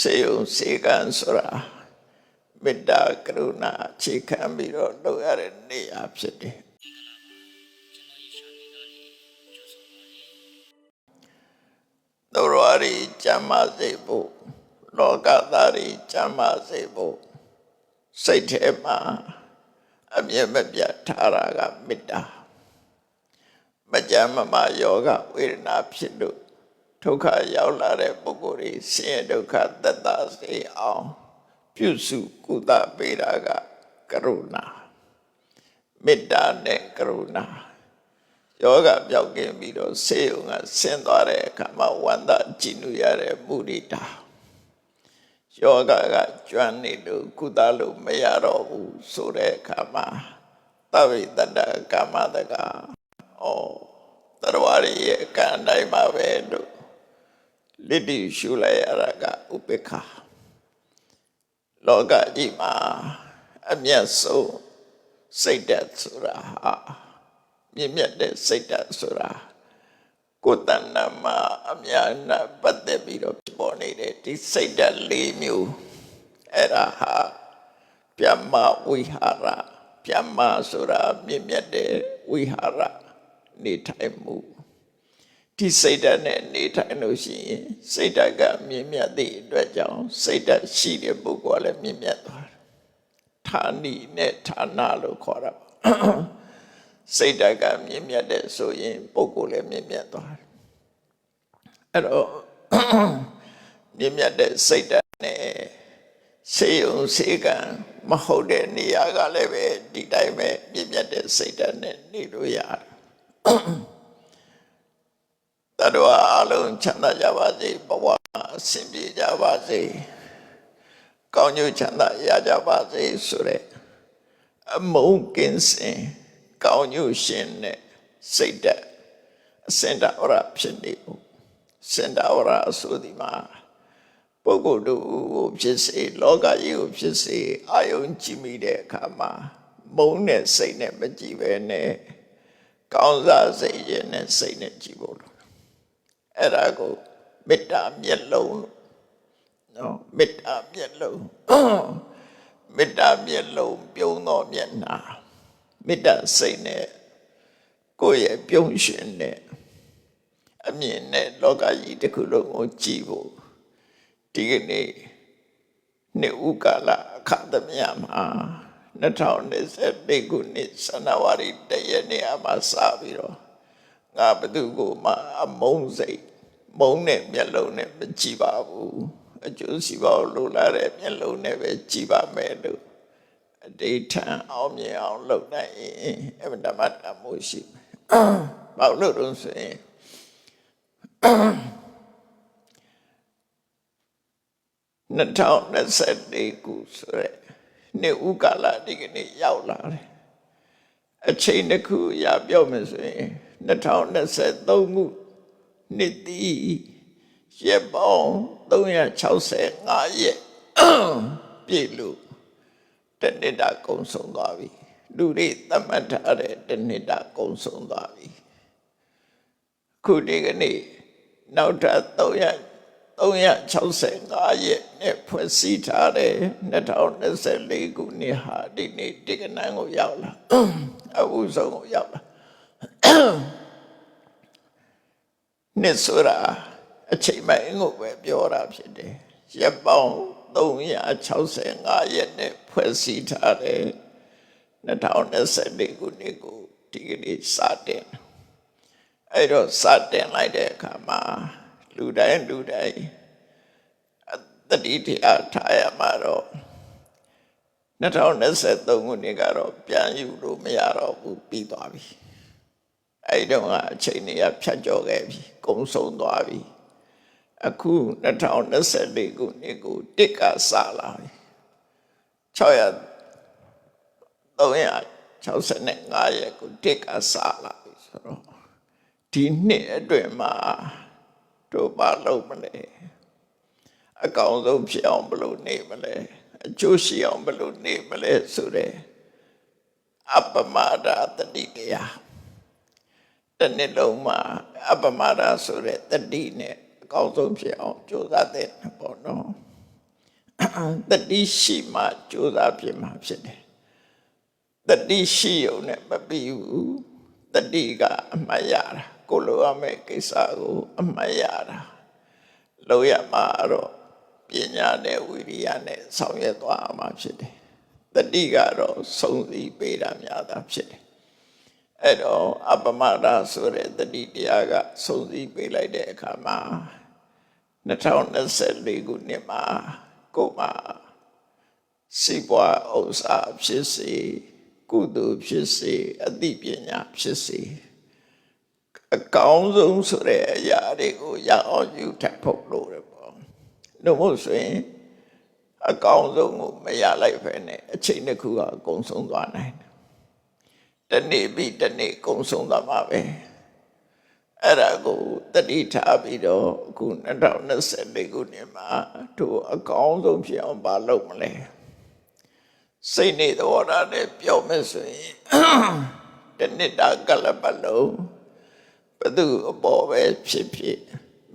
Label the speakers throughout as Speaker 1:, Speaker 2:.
Speaker 1: စေယုံစေကံဆိုတာမေတ္တာကရုဏာအခြေခံပြီးတော့လုပ်ရတဲ့နေရာဖြစ်တယ်သူတော်ရီကျမ်းမာစေဖို့လောကသားရီကျမ်းမာစေဖို့စိတ်ထဲမှာအမြဲမပြတ်ထားတာကမေတ္တာမကြမ်းမမာယောဂဝေဒနာဖြစ်လို့ ဒုက္ခရောက်လာတဲ့ပုဂ္ဂိုလ်တွေဆင်းရဲဒုက္ခသက်သာစေအောင်ပြုစုကုသပေးတာကကရုဏာမေတ္တာနဲ့ကရုဏာယောဂပြောက်ကင်းပြီးတော့ဆေးရုံကဆင်းသွားတဲ့အခါမှာဝန္တာကြည်နူရတဲ့မုဒိတာယောဂကကျွမ်းနေလို့ကုသလို့မရတော့ဘူးဆိုတဲ့အခါမှာသဗ္ဗေတ္တကာမတကဩတရဝရရဲ့ကံတိုင်းမှာပဲလို့ လစ်တီရှုလိုက်ရတာကဥပေက္ခလောကကြီးမှာအမျက်ဆုံးစိတ်ဓာတ်ဆိုတာဟာမြင့်မြတ်တဲ့စိတ်ဓာတ်ဆိုတာကိုယ်တဏ္ဍမှာအများနဲ့ပတ်သက်ပြီးတော့ဖြစ်ပေါ်နေတဲ့ဒီစိတ်ဓာတ်၄မျိုးအဲ့ဒါဟာပြမဝိဟာရပြမဆိုတာမြင့်မြတ်တဲ့ဝိဟာရနေထိုင်မှု ဒီစိတ်ဓာတ်နဲ့နေထိုင်လို့ရှိရင်စိတ်ဓာတ်ကမြင့်မြတ်သည့်အတွက်ကြောင့်စိတ်ဓာတ်ရှိတဲ့ပုဂ္ဂိုလ်ကလည်းမြင့်မြတ်သွားတယ်ဌာနီနဲ့ဌာနလို့ခေါ်တာပါစိတ်ဓာတ်ကမြင့်မြတ်တဲ့ဆိုရင်ပုဂ္ဂိုလ်လည်းမြင့်မြတ်သွားတယ်အဲ့တော့မြင့်မြတ်တဲ့စိတ်ဓာတ်နဲ့စေယုံစေကံမဟုတ်တဲ့နေရာကလည်းပဲဒီတိုင်းပဲမြင့်မြတ်တဲ့စိတ်ဓာတ်နဲ့နေလို့ရတယ် တတော်အလုံးချမ်းသာကြပါစေဘဝအဆင်ပြေကြပါစေကောင်းကျိုးချမ်းသာရကြပါစေဆိုတဲ့အမုန်းကင်းစင်ကောင်းကျိုးရှင်တဲ့စိတ်ဓာတ်အစင်တာဝရဖြစ်နေဖို့စင်တာဝရအဆိုဒီမှာပုဂ္ဂိုလ်တို့ကိုဖြစ်စေလောကကြီးကိုဖြစ်စေအာယုံကြည့်မိတဲ့အခါမှာမုန်းတဲ့စိတ်နဲ့မကြည့်ပဲနဲ့ကောင်းစားစိတ်ရဲ့နဲ့စိတ်နဲ့ကြည့်ဖို့လို့ အဲ့ဒါကိုမေတ္တာမျက်လုံးလို့နော်မေတ္တာမျက်လုံးမေတ္တာမျက်လုံးပြုံးသောမျက်နှာမေတ္တာစိတ်နဲ့ကိုယ့်ရဲ့ပြုံးရှင်တဲ့အမြင်နဲ့လောကကြီးတစ်ခုလုံးကိုကြည့်ဖို့ဒီကနေ့နှစ်ဦးကာလအခသမယမှာ2024ခုနှစ်ဇန်နဝါရီတရက်နေ့အမှစပြီးတော့ ငါဘသူကိုမှအမုန်းစိတ်မုန်းတဲ့မျက်လုံးနဲ့မကြည့်ပါဘူးအကျိုးစီးပွားလိုလားတဲ့မျက်လုံးနဲ့ပဲကြည့်ပါမယ်လို့အတိတ်ထံအောင်မြင်အောင်လုပ်နိုင်ရင်အမှန်တမ်းတမို့ရှိမယ်။ဘာလို့လို့ဆိုရင်2024ခုဆိုရဲနှစ်ဦးကာလဒီကနေ့ရောက်လာတယ်။အချိန်တစ်ခုရပြောမယ်ဆိုရင် 2023ခုနှစ်တည်ရက်ပေါင်း365ရက်ပြည့်လို့တနှစ်တာကုံဆုံးသွားပြီလူတွေသတ်မှတ်ထားတဲ့တနှစ်တာကုံဆုံးသွားပြီခုဒီကနေ့နောက်ထပ်300 365ရက်နဲ့ဖွဲ့စည်းထားတဲ့2024ခုနှစ်ဟာဒီနေ့ဒီကနန်းကိုရောက်လာအခုဆုံးကိုရောက်လာ နှစ်ဆိုတာအချိန်ပိုင်းကိုပဲပြောတာဖြစ်တယ်ရက်ပေါင်း365ရက်နဲ့ဖွဲ့စည်းထားတဲ့2024ခုနှစ်ကိုဒီကနေ့စတင်အဲ့တော့စတင်လိုက်တဲ့အခါမှာလူတိုင်းလူတိုင်းတတိတရားထားရမှာတော့2023ခုနှစ်ကတော့ပြန်ယူလို့မရတော့ဘူးပြီးသွားပြီ အဲ့တော့ကအချိန်တွေကဖြတ်ကျော်ခဲ့ပြီကုံဆုံးသွားပြီအခု2024ခုနှစ်ကိုတစ်ကစလာပြီ600 365ရက်ကိုတစ်ကစလာပြီဆိုတော့ဒီနှစ်အတွင်းမှာတို့ဘာလုပ်မလဲအကောင်ဆုံးဖြစ်အောင်ဘယ်လိုနေမလဲအကျိုးရှိအောင်ဘယ်လိုနေမလဲဆိုတဲ့အပမဒတတိတရား တစ်နှစ်လုံးမှာအပမဒဆိုတဲ့တတိနဲ့အကောင်ဆုံးဖြစ်အောင်ကြိုးစားတဲ့ပေါ့နော်တတိရှိမှကြိုးစားဖြစ်မှာဖြစ်တယ်တတိရှိုံနဲ့မပြီးဘူးတတိကအမှတ်ရတာကိုလိုရမယ့်ကိစ္စကိုအမှတ်ရတာလို့ရမှာတော့ပညာနဲ့ဝိရိယနဲ့ဆောင်ရွက်သွားမှာဖြစ်တယ်တတိကတော့စုံစည်းပေးတာများတာဖြစ်တယ် အဲ့တော့အပမဒဆိုတဲ့တတိတရားကစုံစည်းပေးလိုက်တဲ့အခါမှာ2024ခုနှစ်မှာကိုယ်မှာစိတ်ပွားဥစ္စာဖြစ်စေကုသိုလ်ဖြစ်စေအသိပညာဖြစ်စေအကောင်းဆုံးဆိုတဲ့အရာတွေကိုရအောင်ယူထပ်ဖို့လို့ရပေါ့။လို့မို့ဆိုရင်အကောင်းဆုံးကိုမရလိုက်ဖ ೇನೆ အချိန်တစ်ခုကအကုန်ဆုံးသွားနိုင်တယ်။ တနေ့ပြီးတနေ့ကုန်ဆုံးသွားမှာပဲ။အဲ့ဒါကိုတတိထားပြီးတော့အခု2024ခုနှစ်မှာတို့အကောင်းဆုံးဖြစ်အောင်မလုပ်မလဲ။စိတ်နေသဘောထားနဲ့ပြောမယ်ဆိုရင်တနှစ်တာကလပ်ပတ်လုံးဘသူအပေါ်ပဲဖြစ်ဖြစ်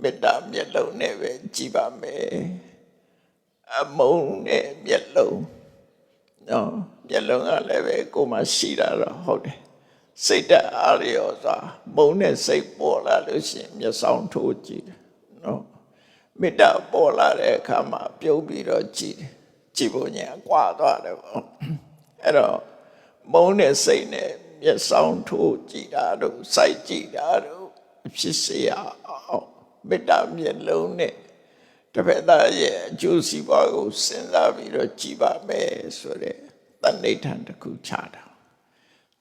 Speaker 1: မေတ္တာမျက်လုံးနဲ့ပဲကြည်ပါမယ်အမုန်းနဲ့မျက်လုံးနော် မျက်လုံးကလည်းပဲကိုယ်မှရှိတာတော့ဟုတ်တယ်စိတ်တအားရရောစွာမုန်းနဲ့စိတ်ပေါ်လာလို့ရှိရင်မျက်စောင်းထိုးကြည့်တယ်နော်မေတ္တာပေါ်လာတဲ့အခါမှာပြုံးပြီးတော့ကြည်တယ်ကြည်ဖို့ညာကွာသွားတယ်ပေါ့အဲ့တော့မုန်းတဲ့စိတ်နဲ့မျက်စောင်းထိုးကြည်တာတို့စိုက်ကြည်တာတို့ဖြစ်စေရအောင်မေတ္တာမျက်လုံးနဲ့တစ်ဖက်သားရဲ့အကျိုးစီးပွားကိုစဉ်းစားပြီးတော့ကြည်ပါမယ်ဆိုတဲ့ တဏိဋ္ဌာန်တစ်ခုချတာ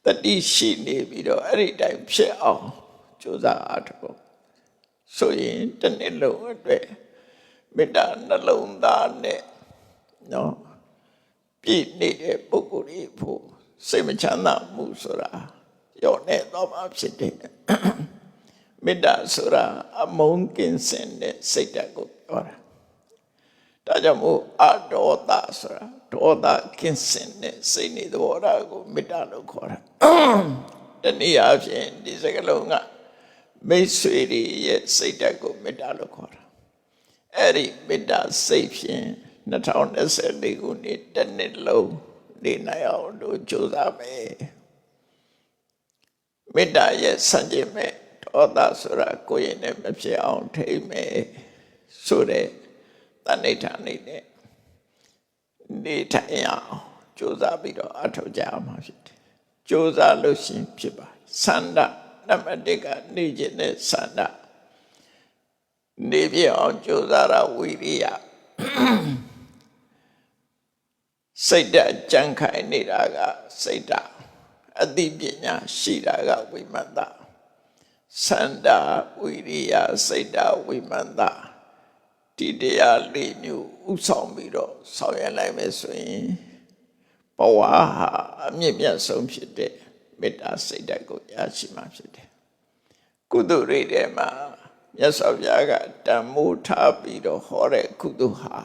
Speaker 1: တတိရှိနေပြီးတော့အဲ့ဒီတိုင်းဖြစ်အောင်ကြိုးစားအားထုတ်ဆိုရင်တစ်နှစ်လုံးအတွက်မေတ္တာနှလုံးသားနဲ့နော်ပြည့်နေတဲ့ပုဂ္ဂိုလ်တွေဖို့စိတ်မချမ်းသာမှုဆိုတာရောနေတော့မှဖြစ်တယ်မေတ္တာဆိုတာအမုန်းကင်းစင်တဲ့စိတ်ဓာတ်ကိုပြောတာဒါကြောင့်မို့အဒေါသဆိုတာ ဒေါသကင်းစင်တဲ့စိတ်နေသဘောထားကိုမေတ္တာလို့ခေါ်တာတနည်းအားဖြင့်ဒီစကားလုံးကမိတ်ဆွေတွေရဲ့စိတ်ဓာတ်ကိုမေတ္တာလို့ခေါ်တာအဲ့ဒီမေတ္တာစိတ်ဖြင့်2024ခုနှစ်တစ်နှစ်လုံးနေနိုင်အောင်တို့ကြိုးစားမယ်မေတ္တာရဲ့စံချိန်မဲ့ဒေါသဆိုတာကိုယ်ရင်နဲ့မဖြစ်အောင်ထိမ့်မယ်ဆိုတဲ့တဏိဋ္ဌာန်လေးနဲ့ နေထိုင်အောင်ကြိုးစားပြီးတော့အထောက်ကြအောင်မှာဖြစ်တယ်ကြိုးစားလို့ရှိရင်ဖြစ်ပါစန္ဒနံပါတ်1ကနေခြင်းနဲ့စန္ဒနေပြအောင်ကြိုးစားတာဝိရိယစိတ်ဓာတ်ကြံ့ခိုင်နေတာကစိတ်ဓာတ်အသိပညာရှိတာကဝိမန္တစန္ဒာဝိရိယစိတ်ဓာတ်ဝိမန္တ ဒီတရားလေးမျိုးဥဆောင်ပြီးတော့ဆောင်ရွက်လိုက်မယ်ဆိုရင်ဘဝဟာအမြင့်မြတ်ဆုံးဖြစ်တဲ့မေတ္တာစိတ်ဓာတ်ကိုရရှိမှဖြစ်တယ်ကုသိုလ်တွေထဲမှာမြတ်စွာဘုရားကတန်မိုးထားပြီးတော့ဟောတဲ့ကုသိုလ်ဟာ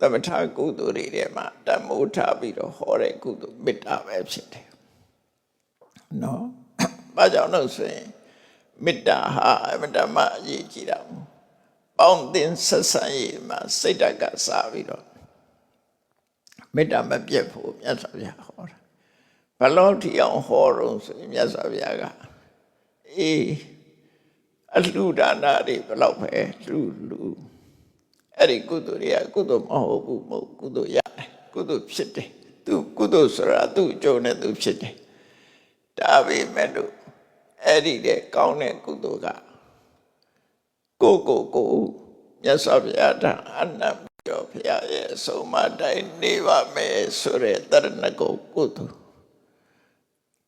Speaker 1: သမထကုသိုလ်တွေထဲမှာတန်မိုးထားပြီးတော့ဟောတဲ့ကုသိုလ်မေတ္တာပဲဖြစ်တယ်။နော်။ဘာကြောင့်လို့ဆိုရင်မေတ္တာဟာအမတမအရေးကြီးတာမို့ ပေါင်းသင်ဆက်ဆံရေးမှာစိတ်ဓာတ်ကစားပြီးတော့မေတ္တာမပြတ်ဖို့မြတ်စွာဘုရားဟောတာ။ဘလို့ထီအောင်ဟောတော့ဆိုရင်မြတ်စွာဘုရားကအေးအလှူဒါနတွေဘယ်လောက်ပဲလှူလှူအဲ့ဒီကုသိုလ်တွေကကုသိုလ်မဟုတ်ဘူးမဟုတ်ကုသိုလ်ရတယ်ကုသိုလ်ဖြစ်တယ်သူကုသိုလ်ဆိုတာသူ့အကျိုးနဲ့သူဖြစ်တယ်ဒါပေမဲ့လို့အဲ့ဒီတဲ့ကောင်းတဲ့ကုသိုလ်က ကိုကိုကိုမြတ်စွာဘုရားထံအနံပြောဘုရားရဲ့အဆုံးအမတိုင်းနေပါမယ်ဆိုတဲ့တရဏဂုတ်ကုသိုလ်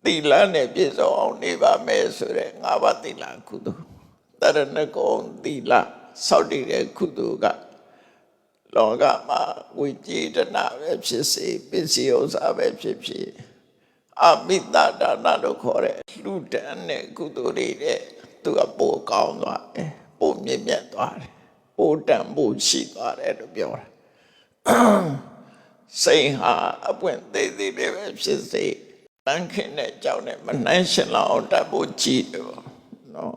Speaker 1: သီလနဲ့ပြည့်စုံအောင်နေပါမယ်ဆိုတဲ့ငါးပါးသီလကုသိုလ်တရဏဂုံသီလစောင့်တည်တဲ့ကုသိုလ်ကလောကမှာဝိကြည်တနာပဲဖြစ်စေပစ္စည်းဥစ္စာပဲဖြစ်ဖြစ်အမိတဒါနလို့ခေါ်တဲ့လူတန်းတဲ့ကုသိုလ်တွေတဲ့သူကပိုကောင်းသွားတယ် ပိုမြင့်မြတ်သွားတယ်ပိုတန်ပိုရှိသွားတယ်လို့ပြောတာစိတ်ဟာအပွင့်သေးသေးလေးပဲဖြစ်စေတန်းခင်တဲ့ကြောင့်နဲ့မနှမ်းရှင်လောက်အောင်တတ်ဖို့ကြည့်တယ်ပေါ့နော်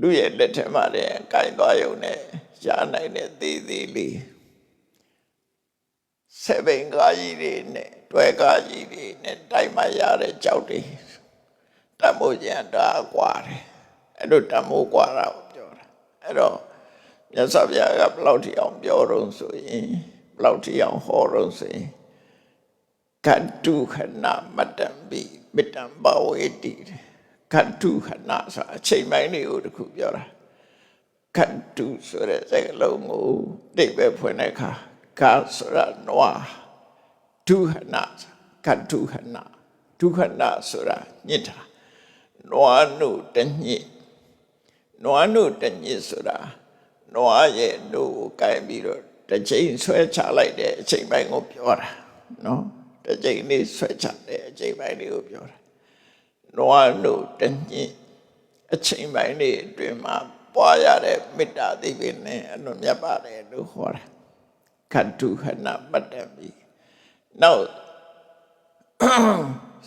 Speaker 1: လူရဲ့လက်ထက်မှာလည်းကင်သွားရုံနဲ့ရနိုင်တဲ့သေးသေးလေးဆေဘင်ကားကြီးတွေနဲ့တွဲကားကြီးတွေနဲ့တိုက်မှရတဲ့ကြောက်တွေတမိုးကျန်တာကွာတယ်အဲ့လိုတမိုးကွာတာကိုပြောတာ အဲ့တော့မြတ်စွာဘုရားကဘယ်လောက်ထိအောင်ပြောတော့ဆိုရင်ဘယ်လောက်ထိအောင်ဟောတော့ဆိုရင်ကတ္တုခဏမတ္တံပိမတ္တံဘဝေတိကတ္တုခဏဆိုတာအချိန်ပိုင်းလေးကိုတခုပြောတာကတ်တုဆိုတဲ့စကားလုံးကိုတိတ်ပဲဖွင့်တဲ့အခါကဆိုတာနွားဒုဟနာကတ်တုဟနာဒုဟနာဆိုတာညစ်တာနွားနုတညစ် နွားနုတညစ်ဆိုတာနွားရဲ့နုကိုကိုင်ပြီးတော့တစ်ချိန်ဆွဲချလိုက်တဲ့အချိန်ပိုင်းကိုပြောတာနော်တစ်ချိန်လေးဆွဲချတဲ့အချိန်ပိုင်းလေးကိုပြောတာနွားနုတညစ်အချိန်ပိုင်းလေးအတွင်းမှာပွားရတဲ့မေတ္တာသိပင်နဲ့အလွန်မြတ်ပါတယ်လို့ခေါ်တာခတ္တုဟနပတ္တမိနောက်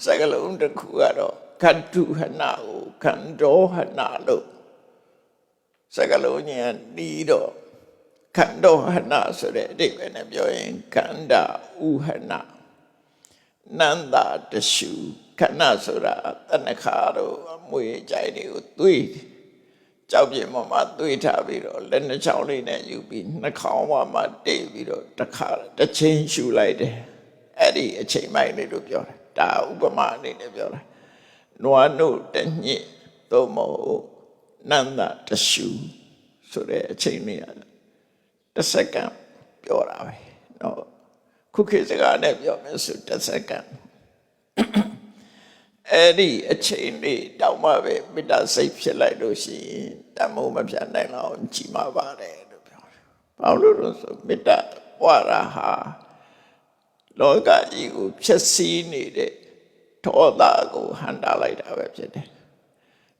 Speaker 1: စကလုံးတစ်ခုကတော့ခတ္တုဟနကိုခန္တောဟနလို့ စကလုံးညံနီးတော့ခန္တောဟနဆိုတဲ့အဓိပ္ပာယ်နဲ့ပြောရင်ခန္ဓာဥဟနနန္တာတရှုခဏဆိုတာတဏခါတို့အမွေကြိုက်တွေကိုတွေးတယ်ကြောက်ပြင်းပေါ်မှာတွေးထားပြီးတော့လက်နှချောင်းလေးနဲ့ယူပြီးနှာခေါင်းပေါ်မှာတိတ်ပြီးတော့တစ်ခါတစ်ချိန်ရှူလိုက်တယ်အဲ့ဒီအချိန်မိုင်းလေးလို့ပြောတယ်ဒါဥပမာအနေနဲ့ပြောတာနွားနုတညစ်သို့မဟုတ် နန္ဒတရှုဆိုတဲ့အချိန်လေးရတစ်စက္ကန့်ပြောတာပဲနော်ခုခေတ်စကားနဲ့ပြောမယ်ဆိုတစ်စက္ကန့်အဲ့ဒီအချိန်လေးတောင်းမှပဲမေတ္တာစိတ်ဖြစ်လိုက်လို့ရှိရင်တမိုးမပြတ်နိုင်တော့ကြည်မာပါတယ်လို့ပြောတယ်။ဘာလို့လဲဆိုမေတ္တာဝါရဟာလောကကြီးကိုဖြည့်ဆည်းနေတဲ့ဒေါသကိုဟန်တာလိုက်တာပဲဖြစ်တယ်။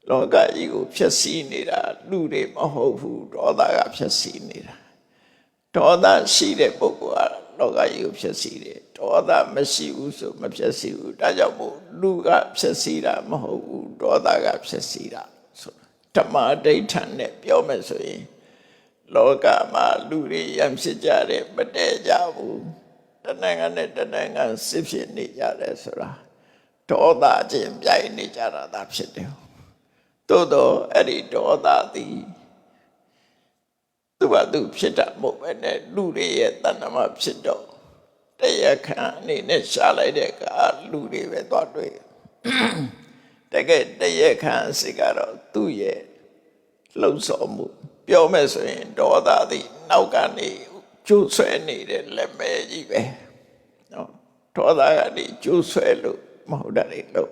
Speaker 1: လောကကြီးကိုဖြည့်ဆည်းနေတာလူတွေမဟုတ်ဘူးဒေါသကဖြည့်ဆည်းနေတာ။ဒေါသရှိတဲ့ပုဂ္ဂိုလ်ကလောကကြီးကိုဖြစ်စီတယ်ဒေါသမရှိဘူးဆိုမဖြစ်စီဘူးဒါကြောင့်မို့လူကဖြစ်စီတာမဟုတ်ဘူးဒေါသကဖြစ်စီတာဆိုဓမ္မဒိဋ္ဌံနဲ့ပြောမယ်ဆိုရင်လောကမှာလူတွေရံဖြစ်ကြတယ်မတည့်ကြဘူးတဏ္ဍာနဲ့တဏ္ဍာစစ်ဖြစ်နေကြတယ်ဆိုတာဒေါသချင်းပြိုင်နေကြတာသာဖြစ်တယ် သို့တော့အဲ့ဒီဒေါသသည်သူ့ဘာသူဖြစ်တာမဟုတ်ပဲနဲ့လူတွေရဲ့တဏ္ဍမှာဖြစ်တော့တရားခံအနေနဲ့ရှားလိုက်တဲ့ကလူတွေပဲသွားတွေ့တကယ်တရားခံစိတ်ကတော့သူ့ရဲ့လှုပ်ဆော်မှု ပြောမယ်ဆိုရင်ဒေါသသည်နောက်ကနေကျိုးဆွဲနေတဲ့လက်မဲကြီးပဲနော်ဒေါသကနေကျိုးဆွဲလို့မဟုတ်တာတွေလို့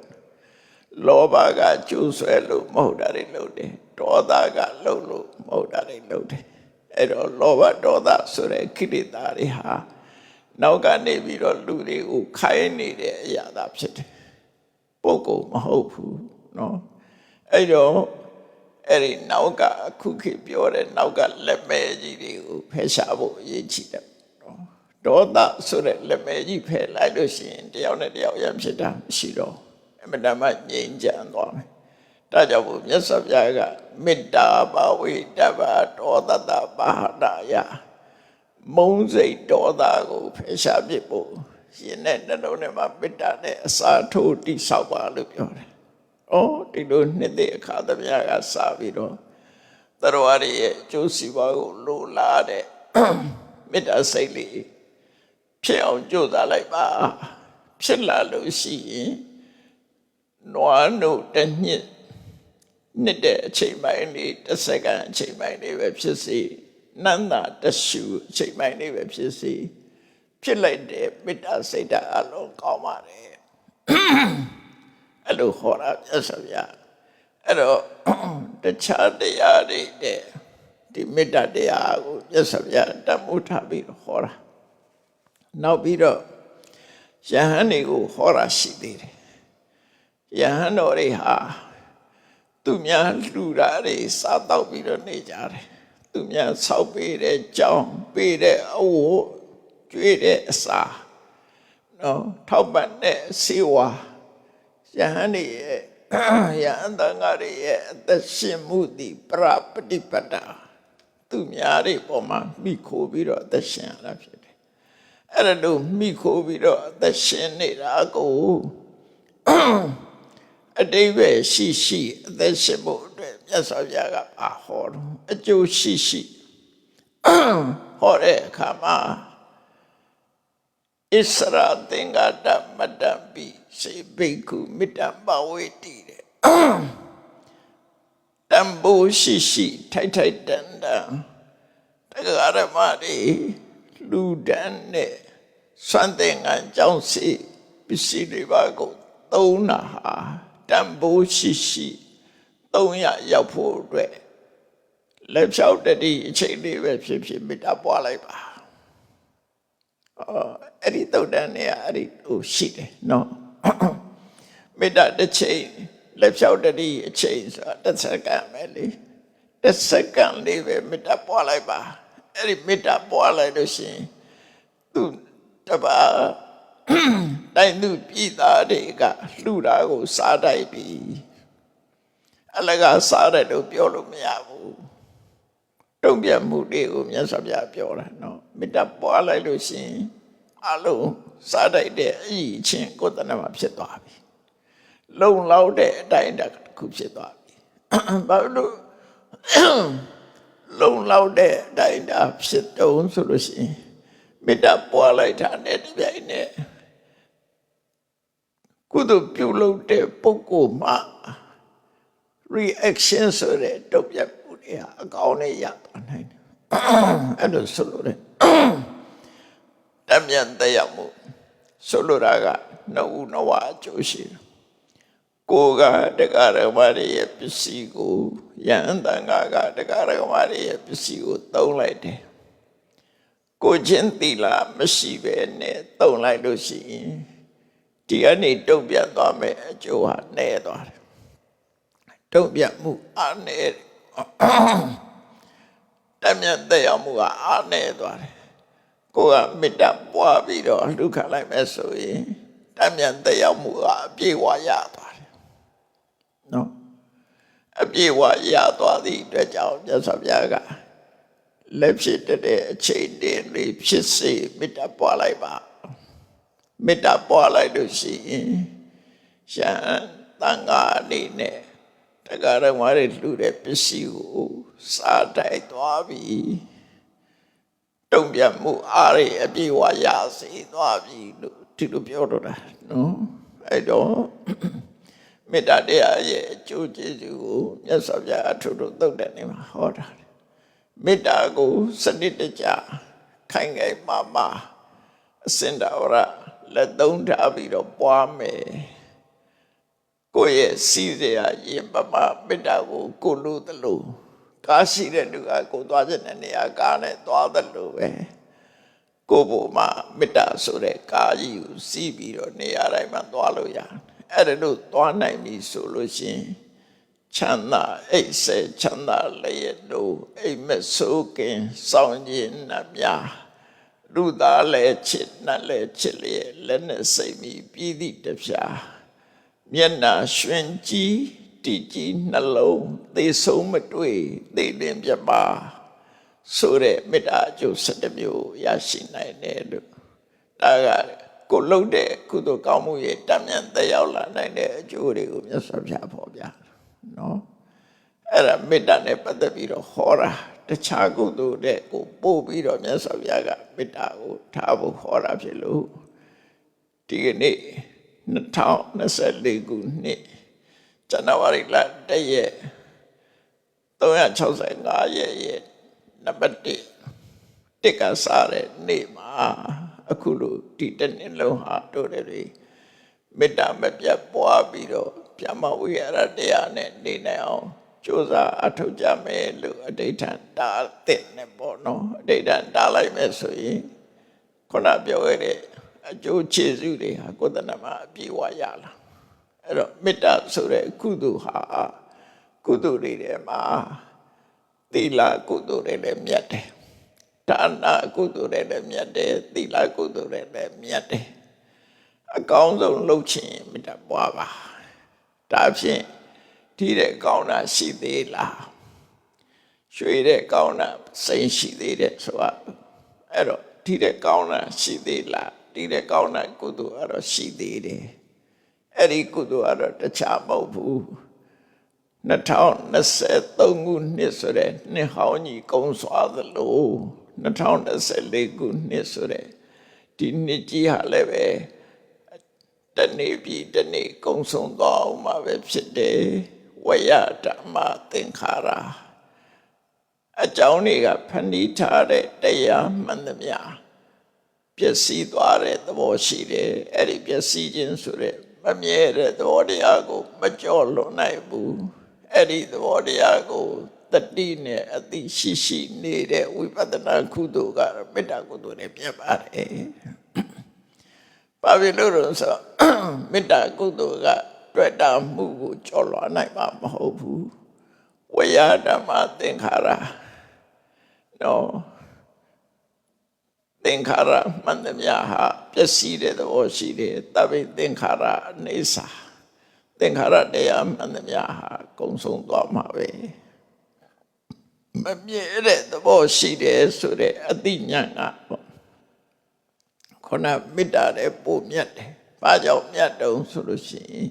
Speaker 1: လောဘကကျိုးဆွဲလို့မဟုတ်တာတွေလုပ်တယ်ဒေါသကလှုပ်လို့မဟုတ်တာတွေလုပ်တယ်အဲ့တော့လောဘဒေါသဆိုတဲ့ခိလေသာတွေဟာနောက်ကနေပြီးတော့လူတွေကိုခိုင်းနေတဲ့အရာသာဖြစ်တယ်ပုဂ္ဂိုလ်မဟုတ်ဘူးเนาะအဲ့တော့အဲ့ဒီနောက်ကအခုခေတ်ပြောတဲ့နောက်ကလက်မဲကြီးတွေကိုဖယ်ရှားဖို့အရေးကြီးတယ်เนาะဒေါသဆိုတဲ့လက်မဲကြီးဖယ်လိုက်လို့ရှိရင်တယောက်နဲ့တယောက်ရံဖြစ်တာမရှိတော့ဘူး အ မတမငြိမ်းချမ်းသွားမယ်။ဒါကြောင့်ဘုမြတ်စွာဘုရားကမေတ္တာဘာဝိတ္တဘာဒေါသတဘာဒယမုံစိတ်ဒေါသကိုဖယ်ရှားပြစ်ဖို့ရှင်တဲ့နှလုံးထဲမှာမေတ္တာနဲ့အစာထိုးတိဆောက်ပါလို့ပြောတယ်။အော်ဒီလိုနှစ်သိအခါသမယကစပြီးတော့သရဝရရဲ့အကျိုးစီးပွားကိုလိုလားတဲ့မေတ္တာစိတ်လေးဖြစ်အောင်ကြိုးစားလိုက်ပါဖြစ်လာလို့ရှိရင် နွားတို့တစ်ညစ်နှစ်တဲ့အချိန်ပိုင်းလေးတစ်စက္ကန့်အချိန်ပိုင်းလေးပဲဖြစ်စီနန္တာတရှုအချိန်ပိုင်းလေးပဲဖြစ်စီဖြစ်လိုက်တဲ့မေတ္တာစိတ်ဓာတ်အလုံးကောင်းပါတယ်အဲ့လိုဟောတာပြတ်စဗျာအဲ့တော့တခြားတရားတွေတဲ့ဒီမေတ္တာတရားကိုပြတ်စဗျာတတ်မှုထားပြီးတော့ဟောတာနောက်ပြီးတော့ယဟန်တွေကိုဟောတာရှိသေးတယ် ယဟန်တော်တွေဟာသူများလှူတာတွေစားတော့ပြီးတော့နေကြတယ်သူများဆောက်ပေးတဲ့ကြောင်းပေးတဲ့အဝတ်ကျွေးတဲ့အစာနော်ထောက်ပံ့တဲ့စေဝါယဟန်တွေရဲ့ယဟန်တန်ဃာတွေရဲ့အသက်ရှင်မှုသည်ပရပฏิပတ္တာသူများတွေပေါ်မှာမိခိုးပြီးတော့အသက်ရှင်ရတာဖြစ်တယ်အဲ့ဒါလို့မိခိုးပြီးတော့အသက်ရှင်နေတာကို အတိတ်ပဲရှိရှိအသက်ရှင်ဖို့အတွက်မြတ်စွာဘုရားကပါဟောတော့အကျိုးရှိရှိဟောတဲ့အခါမှာဣစရာသင်္ကာတမတ္တပိစေဘိက္ခုမေတ္တပဝေတိတဲ့တံဘိုးရှိရှိထိုက်ထိုက်တန်တန်တရားဓမ္မတွေလူဒန်းနဲ့စွန့်တဲ့ငံကြောင့်စီပစ္စည်းတွေပါကိုသုံးတာဟာ တံဘိုးရှိရှိသုံးရရောက်ဖို့အတွက်လက်ဖြောက်တတိအချိန်လေးပဲဖြစ်ဖြစ်မေတ္တာပွားလိုက်ပါအော်အဲ့ဒီတုတ်တန်เนี่ยအဲ့ဒီဟိုရှိတယ်နော်မေတ္တာတစ်ချိန်လက်ဖြောက်တတိအချိန်ဆိုတာတစ်စက္ကန့်ပဲလေတစ်စက္ကန့်လေးပဲမေတ္တာပွားလိုက်ပါအဲ့ဒီမေတ္တာပွားလိုက်လို့ရှိရင်သူတပါ တိုင်းသူပြည်သားတွေကလှူတာကိုစားတိုက်ပြီအလကားစားတယ်လို့ပြောလို့မရဘူးတုံ့ပြန်မှုတွေကိုမြတ်စွာဘုရားပြောတာနော်မေတ္တာပွားလိုက်လို့ရှိရင်အလုံးစားတိုက်တဲ့အကြီးအချင်းကိုယ်တဏ္ဍမှာဖြစ်သွားပြီလုံလောက်တဲ့အတိုင်းတစ်ခုဖြစ်သွားပြီဘာလို့လုံလောက်တဲ့အတိုင်းတာဖြစ်တုံးဆိုလို့ရှိရင်မေတ္တာပွားလိုက်တာနဲ့တပြိုင်နက် ကုသိုလ်ပြုလုပ်တဲ့ပုဂ္ဂိုလ်မှာ reaction ဆိုတဲ့တုံ့ပြန်မှုတွေဟာအကောင်းနဲ့ရသွားနိုင်တယ်အဲ့လိုဆိုလို့တယ်တမြန်တဲ့ရမှုဆိုလိုတာကနှုတ်နှဝအကျိုးရှိတယ်ကိုကတရားရမတွေရဲ့ပစ္စည်းကိုယန္တန်ကကတရားရမတွေရဲ့ပစ္စည်းကိုသုံးလိုက်တယ်ကိုချင်းသီလာမရှိပဲနဲ့သုံးလိုက်လို့ရှိရင် ဒီအနေတုံ့ပြန်သွားမယ်အကျိုးဟာနည်းသွားတယ်တုံ့ပြန်မှုအားနည်းတမြန်တဲ့ရမှုကအားနည်းသွားတယ်ကိုကမေတ္တာပွားပြီးတော့လူခံလိုက်မယ်ဆိုရင်တမြန်တဲ့ရမှုကအပြည့်ဝရသွားတယ်နော်အပြည့်ဝရသွားသည့်အတွက်ကြောင့်မြတ်စွာဘုရားကလက်ဖြစ်တဲ့အချိန်တည်းလေးဖြစ်စေမေတ္တာပွားလိုက်ပါ မေတ္တာပွားလိုက်လို့ရှိရင်ရှမ်းတန်ခါအနေနဲ့တရားတော်မှာလှူတဲ့ပစ္စည်းကိုစားတိုက်သွားပြီတုံ့ပြန်မှုအားရအပြည့်ဝရစေသွားပြီလို့ဒီလိုပြောတော့တာနော်အဲ့တော့မေတ္တာတရားရဲ့အကျိုးကျေးဇူးကိုမြတ်စွာဘုရားအထုထုသုတ်တဲ့နေမှာဟောတာမေတ္တာကိုစနစ်တကျခိုင်ခိုင်မာမာအစင်တော်ရ လက်သုံးထားပြီးတော့ပွားမယ်ကိုယ့်ရဲ့စီးစရာရင်ပမမေတ္တာကိုကိုလို့တလို့ကားရှိတဲ့လူကကိုသွားတဲ့နေရာကားနဲ့သွားတယ်လို့ပဲကိုဘုံမှာမေတ္တာဆိုတဲ့ကားကြီးကိုစီးပြီးတော့နေရာတိုင်းမှာသွားလို့ရတယ်အဲ့ဒါလို့သွားနိုင်ပြီဆိုလို့ရှိရင်ချမ်းသာအိတ်ဆဲချမ်းသာလျက်တို့အိမ်မဆိုးကင်စောင်းခြင်းနှမြ လူသားလည်းချစ်နှက်လည်းချစ်လျက်လက်နဲ့စိတ်မိပြီးသည့်တပြားမျက်နာရွှင်ကြည်တည်ကြည်နှလုံးသေဆုံးမတွေ့သေလင်းပြပါဆိုတဲ့မေတ္တာအကျိုး၁၁မျိုးရရှိနိုင်တယ်လို့ဒါကကိုလှုပ်တဲ့ကုသိုလ်ကောင်းမှုရဲ့တမြန်သက်ရောက်လာနိုင်တဲ့အကျိုးတွေကိုမြတ်စွာဘုရားဖော်ပြနော်အဲ့ဒါမေတ္တာနဲ့ပတ်သက်ပြီးတော့ဟောတာ တခြားကုသိုလ်တဲ့ကိုပို့ပြီးတော့မြတ်စွာဘုရားကမေတ္တာကိုထားဖို့ဟောတာဖြစ်လို့ဒီကနေ့2024ခုနှစ်ဇန်နဝါရီလတရက်365ရက်ရဲ့နံပါတ်1တစ်ကစားတဲ့နေ့မှာအခုလိုဒီတစ်နှစ်လုံးဟာတို့တွေမေတ္တာမပြတ်ပွားပြီးတော့ပြမဝိရတရားနဲ့နေနိုင်အောင် ကြိုးစားအထောက်ကြမယ်လို့အဋိဋ္ဌံတားတဲ့နဲ့ပေါ့နော်အဋိဋ္ဌံတားလိုက်မယ်ဆိုရင်ခုနပြောခဲ့တဲ့အကျိုးခြေစုတွေဟာကိုယ်တဏ္ဍမှာအပြည့်ဝရလာအဲ့တော့မေတ္တာဆိုတဲ့ကုသိုလ်ဟာကုသိုလ်တွေထဲမှာသီလကုသိုလ်တွေလည်းမြတ်တယ်ဒါနကုသိုလ်တွေလည်းမြတ်တယ်သီလကုသိုလ်တွေလည်းမြတ်တယ်အကောင်းဆုံးလုပ်ချင်မေတ္တာပွားပါဒါဖြင့် ဒီတဲ့ကောင်းတာရှိသေးလားရွှေတဲ့ကောင်းတာစိတ်ရှိသေးတယ်ဆိုတာအဲ့တော့ထဒီတဲ့ကောင်းတာရှိသေးလားဒီတဲ့ကောင်းတဲ့ကုသိုလ်ကတော့ရှိသေးတယ်အဲ့ဒီကုသိုလ်ကတော့တခြားမဟုတ်ဘူး2023ခုနှစ်ဆိုတဲ့နှစ်ဟောင်းကြီးကုံစွာသလို2024ခုနှစ်ဆိုတဲ့ဒီနှစ်ကြီးဟာလည်းပဲတနေ့ပြည်တနေ့ကုံဆုံးသွားအောင်မှာပဲဖြစ်တယ် ဝယဓမ္မသင်္ခါရအကြောင်းတွေကဖန်တီးထားတဲ့တရားမှန်သမျှပျက်စီးသွားတဲ့သဘောရှိတယ်အဲ့ဒီပျက်စီးခြင်းဆိုတဲ့မမြဲတဲ့သဘောတရားကို မကြော်လွန်နိုင်ဘူးအဲ့ဒီသဘောတရားကိုတတိနဲ့အသိရှိရှိနေတဲ့ဝိပဿနာကုသိုလ်ကတော့မေတ္တာကုသိုလ်နဲ့ပြပါတယ်ဘာဖြစ်လို့လဲဆိုတော့မေတ္တာကုသိုလ်က တွေ့တာမှုကိုကြော်လွန်နိုင်မှာမဟုတ်ဘူးဝေယဓမ္မသင်္ခါရနော်သင်္ခါရမှန်သမျှဟာပျက်စီးတဲ့သဘောရှိတယ်တပိသင်္ခါရအနေစာသင်္ခါရတရားမှန်သမျှဟာကုံဆုံးသွားမှာပဲမမြဲတဲ့သဘောရှိတယ်ဆိုတဲ့အသိဉာဏ်ကပေါ့ခုနမေတ္တာတဲ့ပို့မြတ်တယ်ဘာကြောင့်မြတ်တုံးဆိုလို့ရှိရင်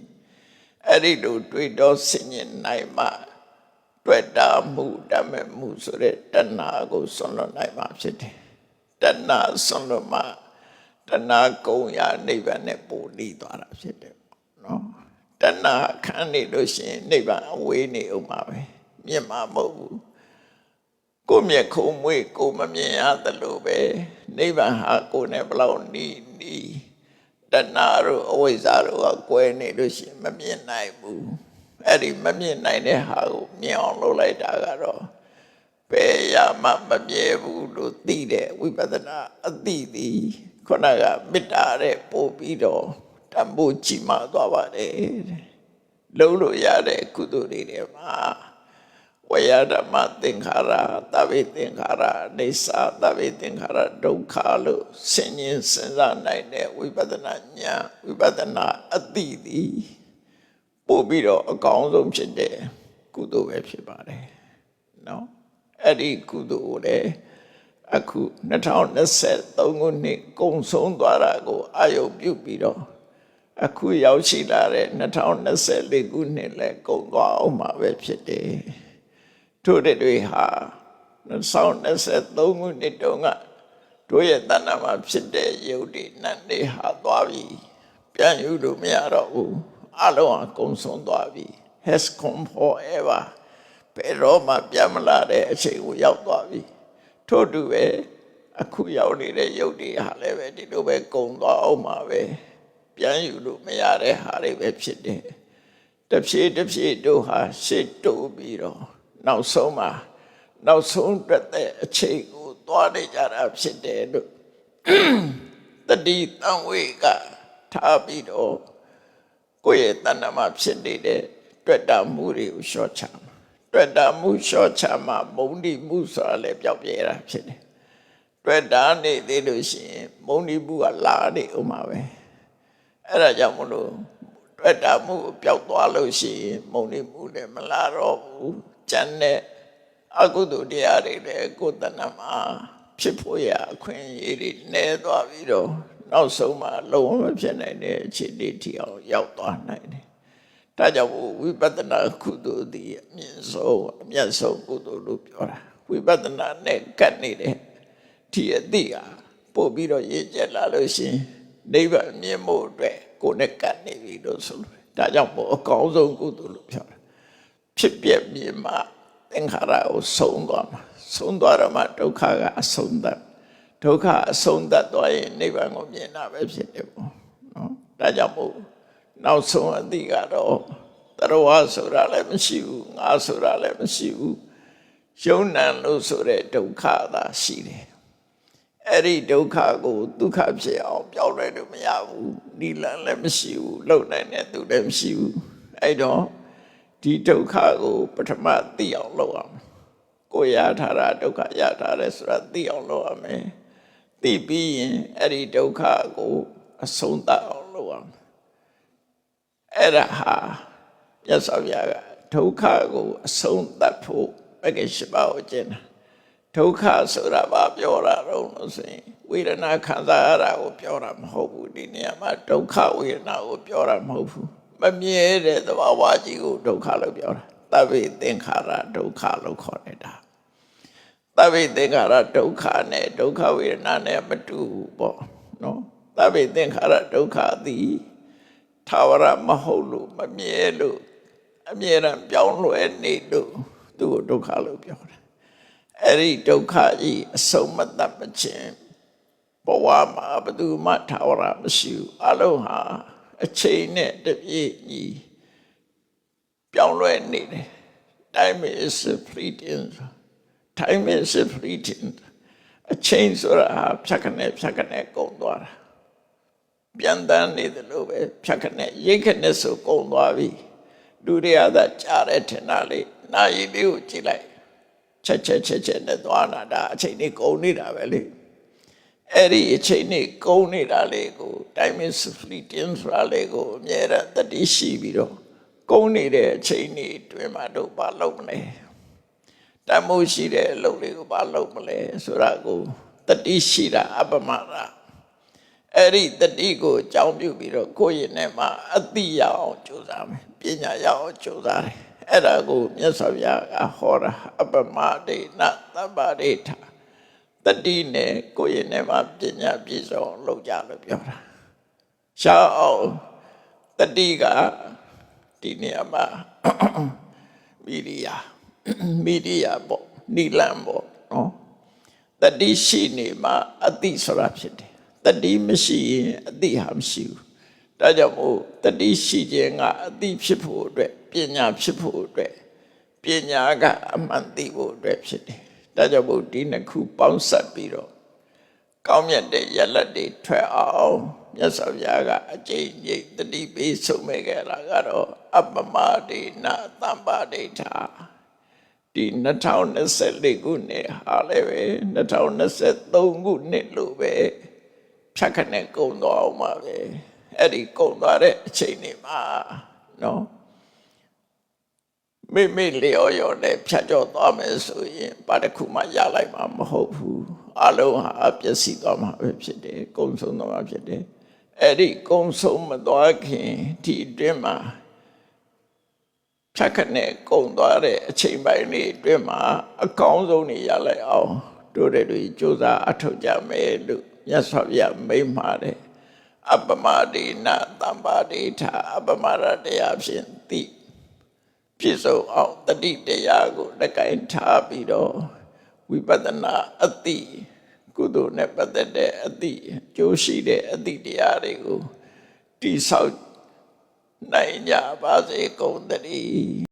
Speaker 1: အဲ့ဒီလိုတွေ့တော့ဆင်ញင်နိုင်မှတွေ့တာမှုတမဲ့မှုဆိုတဲ့တဏှာကိုဆွလွတ်နိုင်မှာဖြစ်တယ်တဏှာဆွလွတ်မှတဏှာကုံရနိဗ္ဗာန်နဲ့ပို့လီသွားတာဖြစ်တယ်နော်တဏှာခံနေလို့ရှိရင်နိဗ္ဗာန်အဝေးနေအောင်ပါပဲမြင်မှာမဟုတ်ဘူးကိုမျက်ခုံးမွေးကိုမမြင်ရသလိုပဲနိဗ္ဗာန်ဟာကိုနဲ့ဘလောက်နီးနီး တဏှာတို့အဝိဇ္ဇာတို့ကကွဲနေလို့ရှိရင်မမြင်နိုင်ဘူးအဲ့ဒီမမြင်နိုင်တဲ့ဟာကိုမြင်အောင်လုပ်လိုက်တာကတော့ဘယ်ရမှမမြဲဘူးလို့သိတဲ့ဝိပဿနာအသိသည်ခုနကမေတ္တာတဲ့ပို့ပြီးတော့တံပိုးကြည်မာသွားပါတယ်တဲ့လုံးလို့ရတဲ့ကုသိုလ်တွေထဲမှာ ဝေယဓမ္မသင်္ခါရသဗ္ဗေသင်္ခါရအိသသဗ္ဗေသင်္ခါရဒုက္ခလို့ဆင်ញင်စဉ်းစားနိုင်တဲ့ဝိပဿနာဉာဏ်ဝိပဿနာအသိသည်ပို့ပြီးတော့အကောင်းဆုံးဖြစ်တဲ့ကုသိုလ်ပဲဖြစ်ပါတယ်နော်အဲ့ဒီကုသိုလ်ကိုလည်းအခု2023ခုနှစ်ကုံဆုံးသွားတာကိုအာယုပြုပြီးတော့အခုရောက်ရှိလာတဲ့2024ခုနှစ်လဲကုံသွားအောင်မှာပဲဖြစ်တယ်ထို့ တဲ့တွေဟာ2023ခုနှစ်တုန်းကတို့ရဲ့တဏ္ဍာမှာဖြစ်တဲ့ယုတ်တွေနတ်တွေဟာသွားပြီပြန်ယူလို့မရတော့ဘူးအလုံးအကုန်ဆုံးသွားပြီ has come forever ဘယ်တော့မှပြန်မလာတဲ့အချိန်ကိုရောက်သွားပြီထို့တူပဲအခုရောက်နေတဲ့ယုတ်တွေဟာလည်းပဲဒီလိုပဲကုံသွားအောင်မှာပဲပြန်ယူလို့မရတဲ့ဟာတွေပဲဖြစ်တယ်တဖြည်းတဖြည်းတို့ဟာရှေ့တိုးပြီးတော့ နောက်ဆုံးမှာနောက်ဆုံးတက်တဲ့အချိန်ကိုသွားနေကြတာဖြစ်တယ်လို့တတိတံဝေကထားပြီးတော့ကိုယ့်ရဲ့တဏ္ဍမှာဖြစ်နေတဲ့တွေ့တာမှုတွေကိုရှော့ချမှာတွေ့တာမှုလျှော့ချမှမုံဒီမှုဆိုတာလည်းပျောက်ပြဲတာဖြစ်တယ်တွေ့တာနေသေးလို့ရှိရင်မုံဒီမှုကလာနေဥမှာပဲအဲ့ဒါကြောင့်မလို့တွေ့တာမှုပျောက်သွားလို့ရှိရင်မုံဒီမှုလည်းမလာတော့ဘူး ကျန်တဲ့အကုသိုလ်တရားတွေလည်းကိုယ်တဏ္ဍမှာဖြစ်ဖို့ရအခွင့်အရေးတွေနည်းသွားပြီးတော့နောက်ဆုံးမှလုံးဝမဖြစ်နိုင်တဲ့အခြေအနေထိအောင်ရောက်သွားနိုင်တယ်ဒါကြောင့်ဝိပဿနာကုသိုလ်ဒီအမြင့်ဆုံးအမြတ်ဆုံးကုသိုလ်လို့ပြောတာဝိပဿနာနဲ့ကတ်နေတဲ့ဒီအတိဟာပို့ပြီးတော့ရည်ကျက်လာလို့ရှိရင်နိဗ္ဗာန်မြင်ဖို့အတွက်ကိုယ်နဲ့ကတ်နေပြီလို့ဆိုလို့ဒါကြောင့်မို့အကောင်းဆုံးကုသိုလ်လို့ပြောတာ ဖြစ်ပြမြင်မှသင်္ခါရကိုဆုံးသွားမှာဆုံးသွားတော့မှဒုက္ခကအဆုံးသတ်ဒုက္ခအဆုံးသတ်သွားရင်နိဗ္ဗာန်ကိုမြင်တာပဲဖြစ်တယ်ပေါ့နော်ဒါကြောင့်မို့နောက်ဆုံးအသည့်ကတော့တရဝဆိုတာလည်းမရှိဘူးငါဆိုတာလည်းမရှိဘူးယုံနံလို့ဆိုတဲ့ဒုက္ခသာရှိတယ်အဲ့ဒီဒုက္ခကိုဒုက္ခဖြစ်အောင်ပြောင်းလဲလို့မရဘူးနိလန်လည်းမရှိဘူးလုံနိုင်တဲ့သူလည်းမရှိဘူးအဲ့တော့ ဒီဒုက္ခကိုပထမသိအောင်လုပ်အောင်ကိုရထားတာဒုက္ခရထားတယ်ဆိုတာသိအောင်လုပ်ရမယ်သိပြီးရင်အဲ့ဒီဒုက္ခကိုအဆုံးသတ်အောင်လုပ်အောင်အဲ့ဒါဟာမြတ်စွာဘုရားကဒုက္ခကိုအဆုံးသတ်ဖို့မဂ္ဂင်၈ပါးကိုကျင့်တာဒုက္ခဆိုတာဘာပြောတာတော့လို့ဆိုရင်ဝဝေဒနာခံစားရတာကိုပြောတာမဟုတ်ဘူးဒီနေရာမှာဒုက္ခဝေဒနာကိုပြောတာမဟုတ်ဘူး မမြဲတဲ့သဘာဝကြီးကိုဒုက္ခလို့ပြောတာသဗ္ဗေသင်္ခါရဒုက္ခလို့ခေါ်နေတာသဗ္ဗေသင်္ခါရဒုက္ခနဲ့ဒုက္ခဝေဒနာနဲ့မတူဘူးပေါ့နော်သဗ္ဗေသင်္ခါရဒုက္ခသည်သာဝရမဟုတ်လို့မမြဲလို့အမြဲတမ်းပြောင်းလဲနေလို့သူ့ကိုဒုက္ခလို့ပြောတာအဲ့ဒီဒုက္ခကြီးအဆုံးမတတ်မချင်းဘဝမှာဘယ်သူမှသာဝရမရှိဘူးအလုံးဟာ အချိန်နဲ့တပြေးညီပြောင်းလဲနေတယ် time is fleeting time is fleeting အချိန်ဆိုတာဟာဖြတ်ခနဲ့ဖြတ်ခနဲ့ကုန်သွားတာပြန်တန်းနေတယ်လို့ပဲဖြတ်ခနဲ့ရိတ်ခနဲ့ဆိုကုန်သွားပြီလူတွေကသာကြားတဲ့ထင်တာလေနာယီလေးကိုကြည့်လိုက်ချက်ချက်ချက်ချက်နဲ့သွားတာဒါအချိန်လေးကုန်နေတာပဲလေ အဲ့ဒီအချိန်လေးကုန်နေတာလေးကို time is fleeting ဆိုတာလေးကိုအမြဲတမ်းတတိရှိပြီးတော့ကုန်နေတဲ့အချိန်လေးတွင်မှတော့ဘာလုပ်မလဲတမိုးရှိတဲ့အလုပ်လေးကိုဘာလုပ်မလဲဆိုတာကိုတတိရှိတာအပမရာအဲ့ဒီတတိကိုအကြောင်းပြုပြီးတော့ကိုယ့်ရင်ထဲမှာအတိရအောင်ကြိုးစားမယ်ပညာရအောင်ကြိုးစားတယ်အဲ့ဒါကိုမြတ်စွာဘုရားကဟောတာအပမဒိနသဗ္ဗရိဋ္ဌာ တတိနဲ့ကိုယ့်ရင်ထဲမှာပညာပြည့်စုံအောင်လုပ်ကြလို့ပြောတာရှားအောင်တတိကဒီနေရာမှာမိရိယာမိရိယာပေါ့နိလန်ပေါ့နော်တတိရှိနေမှာအတိဆိုတာဖြစ်တယ်တတိမရှိရင်အတိဟာမရှိဘူးဒါကြောင့်မို့တတိရှိခြင်းကအတိဖြစ်ဖို့အတွက်ပညာဖြစ်ဖို့အတွက်ပညာကအမှန်သိဖို့အတွက်ဖြစ်တယ် ဒါကြောင့်မို့ဒီနှစ်ခုပေါင်းစပ်ပြီးတော့ကောင်းမြတ်တဲ့ရလက်တွေထွက်အောင်မြတ်စွာဘုရားကအကျင့်ကြီးတတိပေးဆုံးမဲ့ခဲ့တာကတော့အပမဒေနသံပါဒိဋ္ဌာဒီ2024ခုနှစ်ဟာလည်းပဲ2023ခုနှစ်လို့ပဲဖြတ်ခနဲ့ကုံသွားအောင်ပါပဲအဲ့ဒီကုံသွားတဲ့အချိန်တွေမှာနော် မိမိလျော်ရော်နဲ့ဖြတ်ကျော်သွားမယ်ဆိုရင်ဘာတစ်ခုမှရလိုက်မှာမဟုတ်ဘူးအလုံးဟာပျက်စီးသွားမှာပဲဖြစ်တယ်ကုံဆုံးသွားမှာဖြစ်တယ်အဲ့ဒီကုံဆုံးမသွားခင်ဒီအတွင်းမှာဖြတ်ခနဲ့ကုံသွားတဲ့အချိန်ပိုင်းလေးအတွင်းမှာအကောင်းဆုံးနေရလိုက်အောင်တို့တွေတွေစူးစမ်းအထောက်ကြမယ်လို့မြတ်စွာဘုရားမိန့်ပါတယ်အပမဒေနသံပါဒိဋ္ဌအပမရတရားဖြင့်သိ ပြည့်စုံအောင်တတိတရားကိုလက်ကင်ထားပြီးတော့ဝိပဿနာအတိကုသိုလ်နဲ့ပတ်သက်တဲ့အတိအကျိုးရှိတဲ့အတိတရားတွေကိုတိဆောက်နိုင်ကြပါစေကုန်သတည်း